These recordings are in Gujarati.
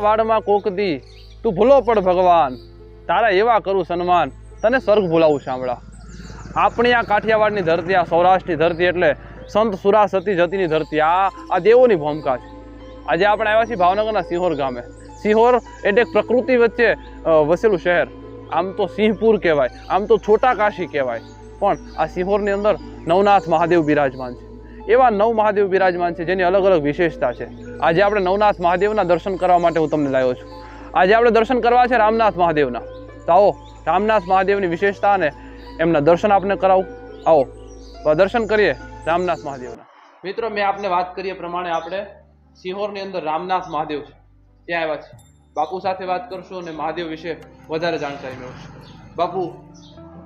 કાઠિયાવાડમાં વાડમાં કોકદી તું ભૂલો પડ ભગવાન, તારા એવા કરું સન્માન, તને સ્વર્ગ ભૂલાવું સાંભળા આપણી આ કાઠિયાવાડની ધરતી, આ સૌરાષ્ટ્રની ધરતી એટલે સંત સુરાસતી જતીની ધરતી, આ આ દેવોની ભૂમિકા છે આજે આપણે આવ્યા છીએ ભાવનગરના સિંહોર ગામે. સિંહોર એટલે પ્રકૃતિ વચ્ચે વસેલું શહેર. આમ તો સિંહપુર કહેવાય, આમ તો છોટા કાશી કહેવાય. પણ આ સિંહોરની અંદર નવનાથ મહાદેવ બિરાજમાન છે. એવા નવ મહાદેવ બિરાજમાન છે જેની અલગ અલગ વિશેષતા છે. આજે આપણે નવનાથ મહાદેવના દર્શન કરવા માટે હું તમને લાવ્યો છું. આજે આપણે દર્શન કરવા છે રામનાથ મહાદેવના. તો આવો રામનાથ મહાદેવની વિશેષતા અને એમના દર્શન આપને કરાવું. આવો દર્શન કરીએ રામનાથ મહાદેવના. મિત્રો મેં આપને વાત કરીએ પ્રમાણે આપણે સિંહોરની અંદર રામનાથ મહાદેવ છે. ત્યાં આવ્યા છે. બાપુ સાથે વાત કરશું અને મહાદેવ વિશે વધારે જાણકારી મેળવશું. બાપુ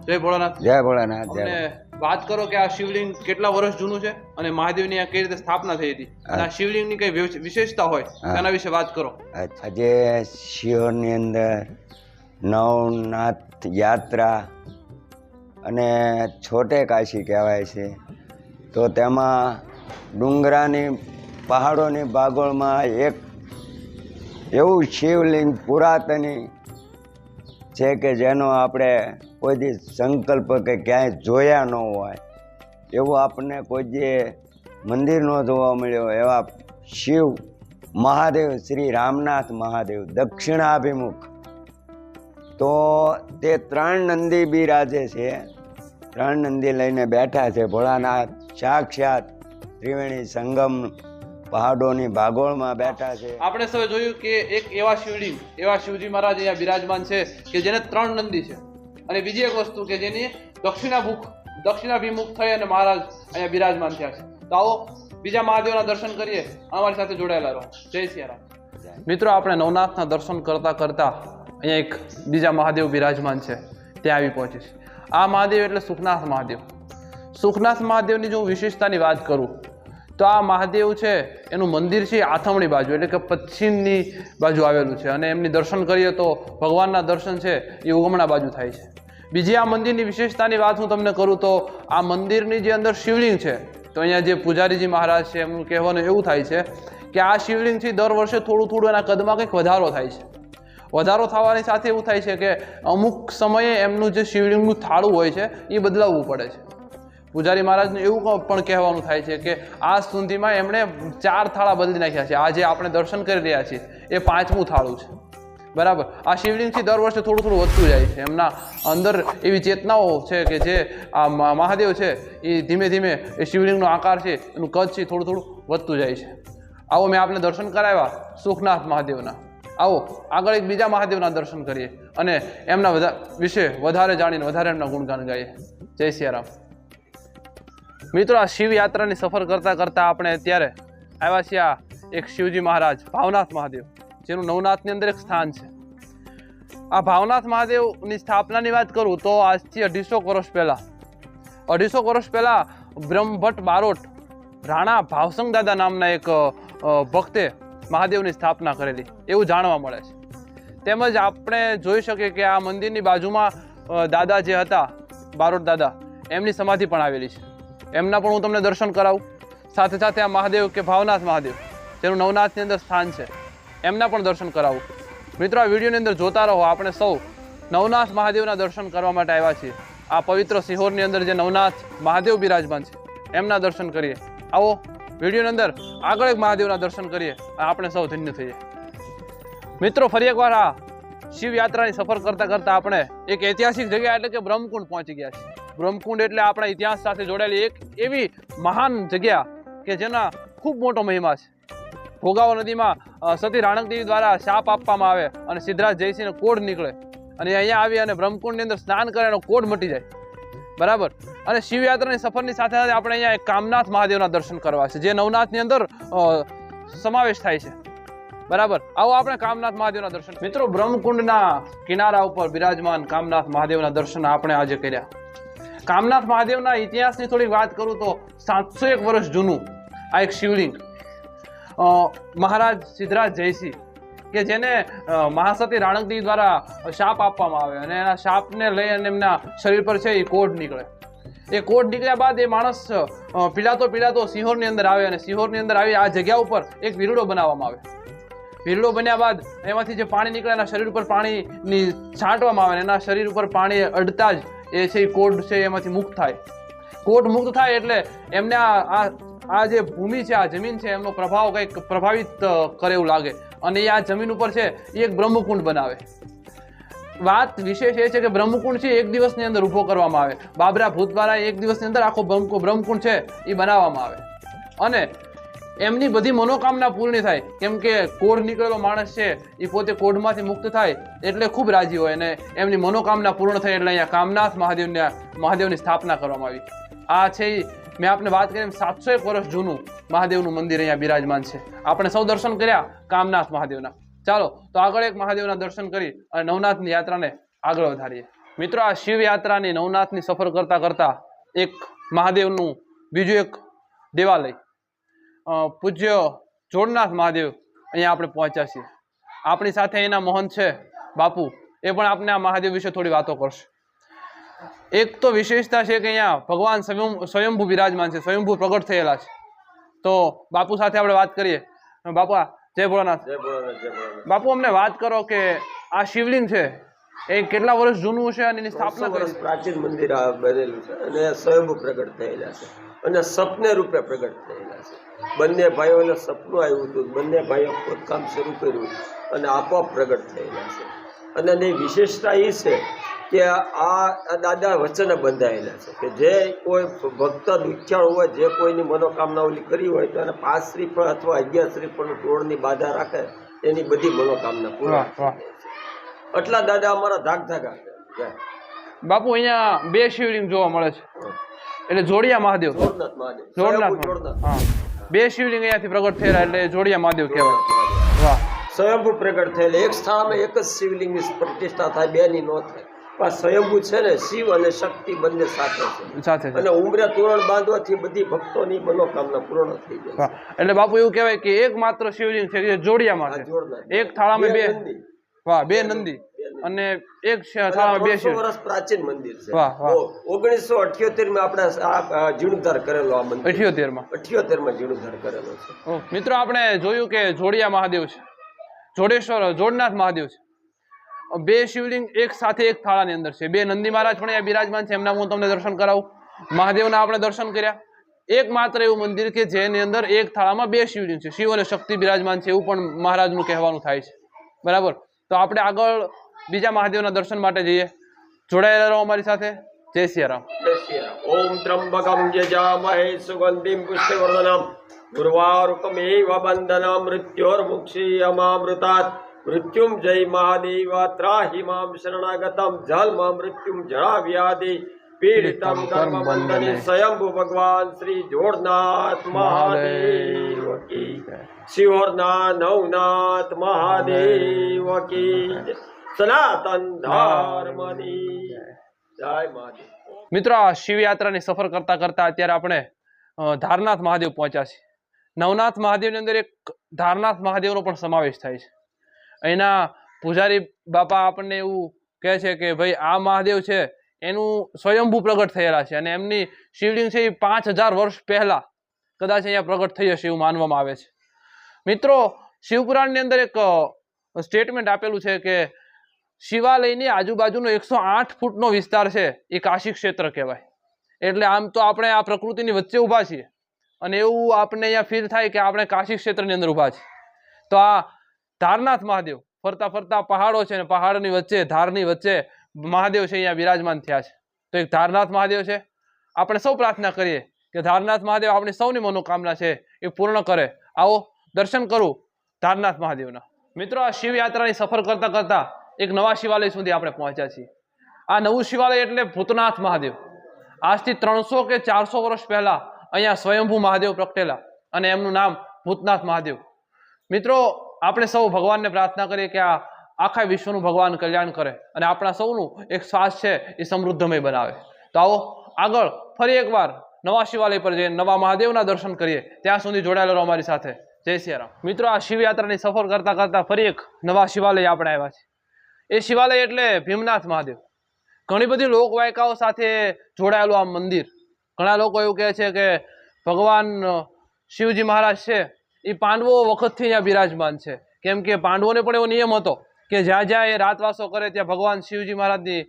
જય ભોળાનાથ. જય ભોળાનાથ જય અમને વાત કરો કે આ શિવલિંગ કેટલા વર્ષ જૂનું છે? અને મહાદેવની આ કઈ રીતે સ્થાપના થઈ હતી? અને આ શિવલિંગની કઈ વિશ- વિશેષતા હોય તેના વિશે વાત કરો. આજે શિહોરની અંદર નવનાથ યાત્રા અને છોટે કાશી કહેવાય છે તો તેમાં ડુંગરાની પહાડોની ભાગોળમાં એક એવું શિવલિંગ પુરાતની છે કે જેનો આપણે કોઈ દી સંકલ્પ કે ક્યાંય જોયા ન હોય, એવું આપણને કોઈ જે મંદિર ન જોવા મળ્યો એવા શિવ મહાદેવ, શ્રી રામનાથ મહાદેવ, દક્ષિણાભિમુખ, તો તે ત્રણ નંદી બિરાજે છે. ત્રણ નંદી લઈને બેઠા છે. ભોળાનાથ સાક્ષાત ત્રિવેણી સંગમ પહાડોની ભાગોળમાં બેઠા છે. આપણે સૌ જોયું કે એક એવા શિવડી એવા શિવજી મહારાજ અહીંયા બિરાજમાન છે કે જેને ત્રણ નંદી છે. અને બીજી એક વસ્તુ કે જેની દક્ષિણાભુખ દક્ષિણાભિમુખ થઈ અને મહારાજ અહીંયા બિરાજમાન થયા છે. તો આવો બીજા મહાદેવના દર્શન કરીએ. અમારી સાથે જોડાયેલા રહો. જય સિયારામ. મિત્રો, આપણે નવનાથના દર્શન કરતા કરતા અહીંયા એક બીજા મહાદેવ બિરાજમાન છે. ત્યાં આવી પહોંચીશ આ મહાદેવ એટલે સુખનાથ મહાદેવ. સુખનાથ મહાદેવની જો હું વિશેષતાની વાત કરું, તો આ મહાદેવ છે, એનું મંદિર છે આથમણી બાજુ, એટલે કે પશ્ચિમની બાજુ આવેલું છે. અને એમની દર્શન કરીએ તો ભગવાનના દર્શન છે એ ઉગમણા બાજુ થાય છે. બીજી આ મંદિરની વિશેષતાની વાત હું તમને કરું તો આ મંદિરની જે અંદર શિવલિંગ છે, તો અહીંયા જે પૂજારીજી મહારાજ છે, એમનું કહેવાનું એવું થાય છે કે આ શિવલિંગથી દર વર્ષે થોડું થોડું એના કદમાં કંઈક વધારો થાય છે. વધારો થવાની સાથે એવું થાય છે કે અમુક સમયે એમનું જે શિવલિંગનું થાળું હોય છે, એ બદલાવવું પડે છે. પૂજારી મહારાજનું એવું પણ કહેવાનું થાય છે કે આ સુધીમાં એમણે ચાર થાળા બદલી નાખ્યા છે. આજે આપણે દર્શન કરી રહ્યા છીએ, એ પાંચમું થાળું છે. બરાબર. આ શિવલિંગથી દર વર્ષે થોડું થોડું વધતું જાય છે. એમના અંદર એવી ચેતનાઓ છે કે જે આ મહાદેવ છે, એ ધીમે ધીમે એ શિવલિંગનો આકાર છે, એનું કદ છે થોડું થોડું વધતું જાય છે. આવો મેં આપને દર્શન કરાવ્યા સુખનાથ મહાદેવના. આવો, આગળ એક બીજા મહાદેવના દર્શન કરીએ અને એમના વિશે વધારે જાણીને વધારે એમના ગુણગાન ગાઈએ. જય સિયારામ. મિત્રો, આ શિવ યાત્રાની સફર કરતાં કરતાં આપણે અત્યારે આવ્યા છીએ આ એક શિવજી મહારાજ, ભાવનાથ મહાદેવ. જેનું નવનાથની અંદર એક સ્થાન છે. આ ભાવનાથ મહાદેવની સ્થાપનાની વાત કરું તો આજથી અઢીસો વર્ષ પહેલાં. અઢીસો વર્ષ પહેલાં બ્રહ્મભટ્ટ બારોટ રાણા ભાવસંગ દાદા નામના એક ભક્તે મહાદેવની સ્થાપના કરેલી. એવું જાણવા મળે છે. તેમજ આપણે જોઈ શકીએ કે આ મંદિરની બાજુમાં દાદા જે હતા, બારોટ દાદા, એમની સમાધિ પણ આવેલી છે. એમના પણ હું તમને દર્શન કરાવું. સાથે સાથે આ મહાદેવ કે ભાવનાથ મહાદેવ, જેનું નવનાથની અંદર સ્થાન છે. એમના પણ દર્શન કરાવું. મિત્રો, આ વિડીયોની અંદર જોતા રહો, આપણે સૌ નવનાથ મહાદેવના દર્શન કરવા માટે આવ્યા છીએ. આ પવિત્ર સિહોરની અંદર જે નવનાથ મહાદેવ બિરાજમાન છે, એમના દર્શન કરીએ. આવો, વિડીયોની અંદર આગળ એક મહાદેવના દર્શન કરીએ આપણે સૌ ધન્ય થઈએ. મિત્રો, ફરી એકવાર આ શિવ યાત્રાની સફર કરતાં કરતાં આપણે એક ઐતિહાસિક જગ્યા એટલે કે બ્રહ્મકુંડ પહોંચી ગયા છે બ્રહ્મકુંડ એટલે આપણા ઇતિહાસ સાથે જોડાયેલી એક એવી મહાન જગ્યા કે જેના ખૂબ મોટો મહિમા છે. ભોગાવો નદીમાં સતી રાણકદેવી દ્વારા શાપ આપવામાં આવે અને સિદ્ધરાજ જયસિંહનો કોડ નીકળે. અને અહીંયા આવી અને બ્રહ્મકુંડની અંદર સ્નાન કરે એનો કોડ મટી જાય. બરાબર? અને શિવયાત્રાની સફરની સાથે સાથે આપણે અહીંયા એક કામનાથ મહાદેવના દર્શન કરવા છે, જે નવનાથની અંદર સમાવેશ થાય છે. બરાબર? આવો આપણે કામનાથ મહાદેવના દર્શન મિત્રો, બ્રહ્મકુંડના કિનારા ઉપર બિરાજમાન કામનાથ મહાદેવના દર્શન આપણે આજે કર્યા. કામનાથ મહાદેવના ઇતિહાસની થોડીક વાત કરું તો સાતસો એક વર્ષ જૂનું આ એક શિવલિંગ. મહારાજ સિદ્ધરાજ જયસિંહ, કે જેને મહાસતી રાણકદેવી દ્વારા શાપ આપવામાં આવે અને એના શાપને લઈ અને એમના શરીર પર છે એ કોડ નીકળે. એ કોડ નીકળ્યા બાદ એ માણસ પીડાતો પીડાતો સિહોરની અંદર આવે અને સિહોરની અંદર આવી આ જગ્યા ઉપર એક વીરડો બનાવવામાં આવે. વિરડો બન્યા બાદ એમાંથી જે પાણી નીકળે એના શરીર ઉપર પાણીની છાંટવામાં આવે અને એના શરીર ઉપર પાણી અડતા જ એ છે એ કોડ છે એમાંથી મુક્ત થાય. કોડ મુક્ત થાય એટલે એમને આ આ જે ભૂમિ છે, આ જમીન છે એમનો પ્રભાવ કંઈક પ્રભાવિત કરે એવું લાગે. અને એ આ જમીન ઉપર છે, એ એક બ્રહ્મકુંડ બનાવે. વાત વિશેષ એ છે કે બ્રહ્મકુંડ છે એક દિવસની અંદર ઊભો કરવામાં આવે. બાબરા ભૂત એક દિવસની અંદર આખો બ્રહ્મ- બ્રહ્મકુંડ છે, એ બનાવવામાં આવે. અને એમની બધી મનોકામના પૂર્ણ થાય. કેમ કે કોઢ નીકળેલો માણસ છે, એ પોતે કોઢમાંથી મુક્ત થાય, એટલે ખૂબ રાજી હોય અને એમની મનોકામના પૂર્ણ થાય, એટલે અહીંયા કામનાથ મહાદેવને મહાદેવની સ્થાપના કરવામાં આવી. આ છે મેં આપને વાત કરી એમ સાતસો એક વર્ષ જૂનું મહાદેવનું મંદિર અહીંયા બિરાજમાન છે. આપણે સૌ દર્શન કર્યા કામનાથ મહાદેવના. ચાલો, તો આગળ એક મહાદેવના દર્શન કરી અને નવનાથની યાત્રાને આગળ વધારીએ. મિત્રો, આ શિવ યાત્રાની નવનાથની સફર કરતા કરતા એક મહાદેવનું બીજું એક દેવાલય પૂજ્ય જોડનાથ મહાદેવ અહીંયા આપણે પહોંચ્યા છીએ. આપણી સાથે એના મોહન છે બાપુ. એ પણ આપને આ મહાદેવ વિશે થોડી વાતો કરશે. એક તો વિશેષતા છે કે અહીંયા ભગવાન સ્વયં સ્વયંભૂ બિરાજમાન છે સ્વયંભૂ પ્રગટ થયેલા છે. તો બાપુ સાથે આપણે વાત કરીએ. બાપા જય ભોળાનાથ. બાપુ અમને વાત કરો કે આ શિવલિંગ છે એ કેટલા વર્ષ જૂનું છે અને એની સ્થાપના વર્ષ પ્રાચીન મંદિર બનેલું છે અને સ્વયંભૂ પ્રગટ થયેલા છે અને સપને રૂપે પ્રગટ થયેલા છે. બંને ભાઈઓને સપનું આવ્યું હતું બંને ભાઈઓ ખોદકામ શરૂ કર્યું અને આપોઆપ પ્રગટ થયેલા છે. અને એની વિશેષતા એ છે કે આ દાદા વચને બંધાયેલા છે કે જે કોઈ ભક્ત દુખ્યાળ હોય જે કોઈની મનોકામના ઓલી કરી હોય તો એને પાંચ શ્રીફળ અથવા અગિયાર શ્રીફળ ટોળની બાધા રાખે એની બધી મનોકામના પૂરી એટલા દાદા અમારા ધાક ધાગા બાપુ અહીંયા બે શિવલિંગ જોવા મળે છે. એટલે જોડિયા મહાદેવ. જોરનાથ મહાદેવ. જોડનાથ બે શિવલિંગ અહીંયાથી પ્રગટ થયેલા એટલે જોડિયા મહાદેવ કહેવાય. વાહ. સ્વયંભૂ પ્રગટ થયેલ. એક સ્થળમાં એક જ શિવલિંગની પ્રતિષ્ઠા થાય બેની નો થાય. પણ સ્વયંભૂ છે ને શિવ અને શક્તિ બંને સાથે છે. સાથે અને ઉમરે તોરણ બાંધવાથી બધી ભક્તોની મનોકામના પૂર્ણ થઈ જાય એટલે બાપુ એવું કહેવાય કે એક માત્ર શિવલિંગ છે કે જે જોડિયામાં છે. એક થાળામાં બે વાહ બે નંદી. અને એક થાળામાં બે શિવ. વર્ષ પ્રાચીન મંદિર છે. વાહ, વાહ. ઓગણીસો અઠ્યોતેરમાં આપણે જીર્ણોદ્ધાર કરેલો આ મંદિર. અઠ્યોતેરમાં અઠ્યોતેરમાં જીર્ણોદ્ધાર કરેલો છે. મિત્રો આપણે જોયું કે જોડિયા મહાદેવ છે. જોડેશ્વર જોડનાથ મહાદેવ છે. બે શિવલિંગ એક સાથે એક થાળાની અંદર છે. બે નંદી મહારાજ પણ અહીંયા બિરાજમાન છે. એમના હું તમને દર્શન કરાવું. મહાદેવના આપણે દર્શન કર્યા. એકમાત્ર એવું મંદિર કે જેની અંદર એક થાળામાં બે શિવલિંગ છે. શિવ અને શક્તિ બિરાજમાન છે એવું પણ મહારાજનું કહેવાનું થાય છે. બરાબર? તો આપણે આગળ બીજા મહાદેવના દર્શન માટે જઈએ. જોડાયેલા રહો અમારી સાથે. જય સિયારામ. જય શ્રી રામ. ઓમ ત્રંબકમ યજામહે સુગંધિમ પુષ્ટિવર્ધનમ. ઉર્વારુકમેવ મુક્ષી મૃત્યોર્મુક્ષીયમામૃતાत् મૃત્યુમ જય મહાદેવ ત્રાહી મામ શરણાગતમ જલમાં મૃત્યુમ જળાવ્યાધિ પીડિતમ કર્મ બંધને સ્વયંભુ ભગવાન શ્રી જોડનાથ મહાદેવ કી શિવોરના નવનાથ મહાદેવ કી. સનાતન ધર્મની જય મહાદેવ મિત્રો આ શિવયાત્રાની સફર કરતા કરતા અત્યારે આપણે ધારનાથ મહાદેવ પહોંચ્યા છીએ. નવનાથ મહાદેવની અંદર એક ધારનાથ મહાદેવનો પણ સમાવેશ થાય છે. અહીંના પૂજારી બાપા આપણને એવું કહે છે કે ભાઈ આ મહાદેવ છે, એનું સ્વયંભૂ પ્રગટ થયેલા છે અને એમની શિવલિંગ છે એ પાંચ હજાર વર્ષ પહેલાં કદાચ અહીંયા પ્રગટ થઈ હશે એવું માનવામાં આવે છે. મિત્રો, શિવપુરાણની અંદર એક સ્ટેટમેન્ટ આપેલું છે કે શિવાલયની આજુબાજુનો એકસો આઠ ફૂટનો વિસ્તાર છે એ કાશી ક્ષેત્ર કહેવાય. એટલે આમ તો આપણે આ પ્રકૃતિની વચ્ચે ઊભા છીએ અને એવું આપણને અહીંયા ફીલ થાય કે આપણે કાશી ક્ષેત્રની અંદર ઊભા છીએ. તો આ ધારનાથ મહાદેવ. ફરતા ફરતા પહાડો છે અને પહાડોની વચ્ચે, ધારની વચ્ચે મહાદેવ છે અહીંયા બિરાજમાન થયા છે. તો એક ધારનાથ મહાદેવ છે. આપણે સૌ પ્રાર્થના કરીએ કે ધારનાથ મહાદેવ આપણી સૌની મનોકામના છે એ પૂર્ણ કરે. આવો, દર્શન કરું ધારનાથ મહાદેવના. મિત્રો, આ શિવયાત્રાની સફર કરતા કરતા એક નવા શિવાલય સુધી આપણે પહોંચ્યા છીએ. આ નવું શિવાલય એટલે ભૂતનાથ મહાદેવ. આજથી ત્રણસો કે ચારસો વર્ષ પહેલાં અહીંયા સ્વયંભૂ મહાદેવ પ્રગટેલા અને એમનું નામ ભૂતનાથ મહાદેવ. મિત્રો આપણે સૌ ભગવાનને પ્રાર્થના કરીએ કે આ આખા વિશ્વનું ભગવાન કલ્યાણ કરે અને આપણા સૌનું એક શ્વાસ છે એ સમૃદ્ધમય બનાવે. તો આવો, આગળ ફરી એકવાર નવા શિવાલય પર જઈએ, નવા મહાદેવના દર્શન કરીએ. ત્યાં સુધી જોડાયેલો રહો અમારી સાથે. જય સિયારામ. મિત્રો, આ શિવયાત્રાની સફર કરતાં કરતાં ફરી એક નવા શિવાલય આપણે આવ્યા છે એ શિવાલય એટલે ભીમનાથ મહાદેવ. ઘણી બધી લોકવાયકાઓ સાથે જોડાયેલું આ મંદિર. ઘણા લોકો એવું કહે છે કે ભગવાન શિવજી મહારાજ છે એ પાંડવો વખતથી અહીંયા બિરાજમાન છે. કેમ કે પાંડવોને પણ એવો નિયમ હતો કે જ્યાં જ્યાં એ રાતવાસો કરે ત્યાં ભગવાન શિવજી મહારાજની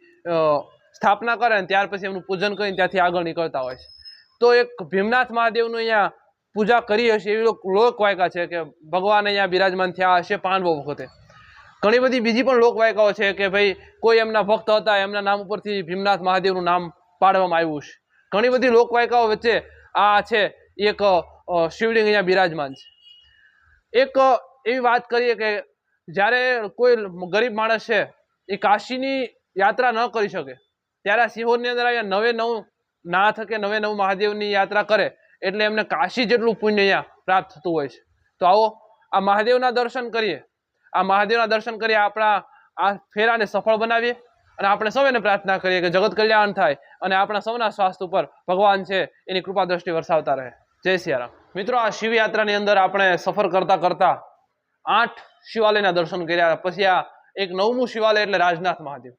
સ્થાપના કરે ને ત્યાર પછી એમનું પૂજન કરીને ત્યાંથી આગળ નીકળતા હોય છે. તો એક ભીમનાથ મહાદેવનું અહીંયા પૂજા કરી હશે એવી લોક, લોકવાયકા છે કે ભગવાન અહીંયા બિરાજમાન થયા હશે પાંડવો વખતે. ઘણી બધી બીજી પણ લોકવાયકાઓ છે કે ભાઈ કોઈ એમના ભક્ત હતા, એમના નામ ઉપરથી ભીમનાથ મહાદેવનું નામ પાડવામાં આવ્યું છે. ઘણી બધી લોકવાયકાઓ વચ્ચે આ છે, એક શિવલિંગ અહીંયા બિરાજમાન છે. એક એવી વાત કરીએ કે જ્યારે કોઈ ગરીબ માણસ છે, એ કાશીની યાત્રા ન કરી શકે. ત્યારે આ સિહોરની અંદર અહીંયા નવે નવ નાથ કે નવે નવ મહાદેવની યાત્રા કરે, એટલે એમને કાશી જેટલું પુણ્ય અહીંયા પ્રાપ્ત થતું હોય છે. તો આવો, આ મહાદેવના દર્શન કરીએ. આ મહાદેવના દર્શન કરીએ, આપણા આ ફેરાને સફળ બનાવીએ અને આપણે સૌને પ્રાર્થના કરીએ કે જગત કલ્યાણ થાય અને આપણા સૌના સ્વાસ્થ્ય ઉપર ભગવાન છે, એની કૃપા દ્રષ્ટિ વરસાવતા રહે. જય સિયારામ. મિત્રો, આ શિવયાત્રાની અંદર આપણે સફર કરતા કરતા આઠ શિવાલયના દર્શન કર્યા. પછી આ એક નવમું શિવાલય એટલે રાજનાથ મહાદેવ.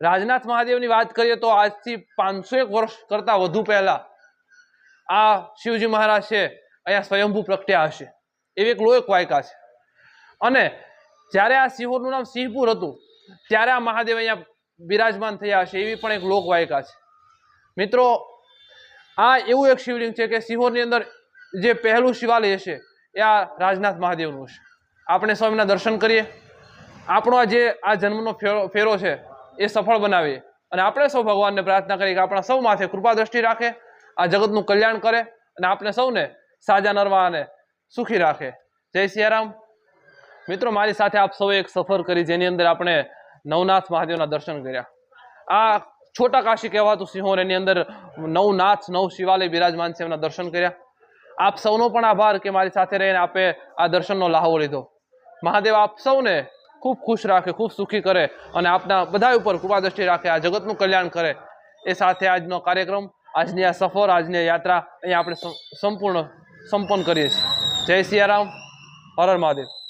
રાજનાથ મહાદેવની વાત કરીએ તો આજથી પાંચસો એક વર્ષ કરતા વધુ પહેલા આ શિવજી મહારાજ છે, અહીંયા સ્વયંભૂ પ્રગટ્યા હશે. એવી એક લોક વાયકા છે. અને જ્યારે આ સિહોરનું નામ સિંહપુર હતું, ત્યારે આ મહાદેવ અહીંયા બિરાજમાન થયા હશે. એવી પણ એક લોક વાયકા છે. મિત્રો, આ એવું એક શિવલિંગ છે કે સિહોરની અંદર જે પહેલું શિવાલય છે એ આ રાજનાથ મહાદેવનું છે આપણે સ્વામીના દર્શન કરીએ. આપણો આ જે આ જન્મનો ફેરો ફેરો છે, એ સફળ બનાવીએ. અને આપણે સૌ ભગવાનને પ્રાર્થના કરીએ કે આપણા સૌ માથે કૃપા દ્રષ્ટિ રાખે, આ જગતનું કલ્યાણ કરે અને આપણે સૌને સાજા નરવા અને સુખી રાખે. જય સિયારામ. મિત્રો, મારી સાથે આપ સૌએ એક સફર કરી જેની અંદર આપણે નવનાથ મહાદેવના દર્શન કર્યા. આ છોટા કાશી કહેવાતું સિંહોર એની અંદર નવનાથ, નવ શિવાલય બિરાજમાન છે એમના દર્શન કર્યા. આપ સૌનો પણ આભાર કે મારી સાથે રહીને આપે આ દર્શનનો લાહવો લીધો. મહાદેવ આપ સૌને ખૂબ ખુશ રાખે, ખૂબ સુખી કરે અને આપના બધા ઉપર કૃપા દ્રષ્ટિ રાખે, આ જગતનું કલ્યાણ કરે. એ સાથે આજનો કાર્યક્રમ, આજની આ સફર, આજની યાત્રા અહીંયા આપણે સંપૂર્ણ સંપન્ન કરીએ છીએ. જય સિયારામ હર મહાદેવ.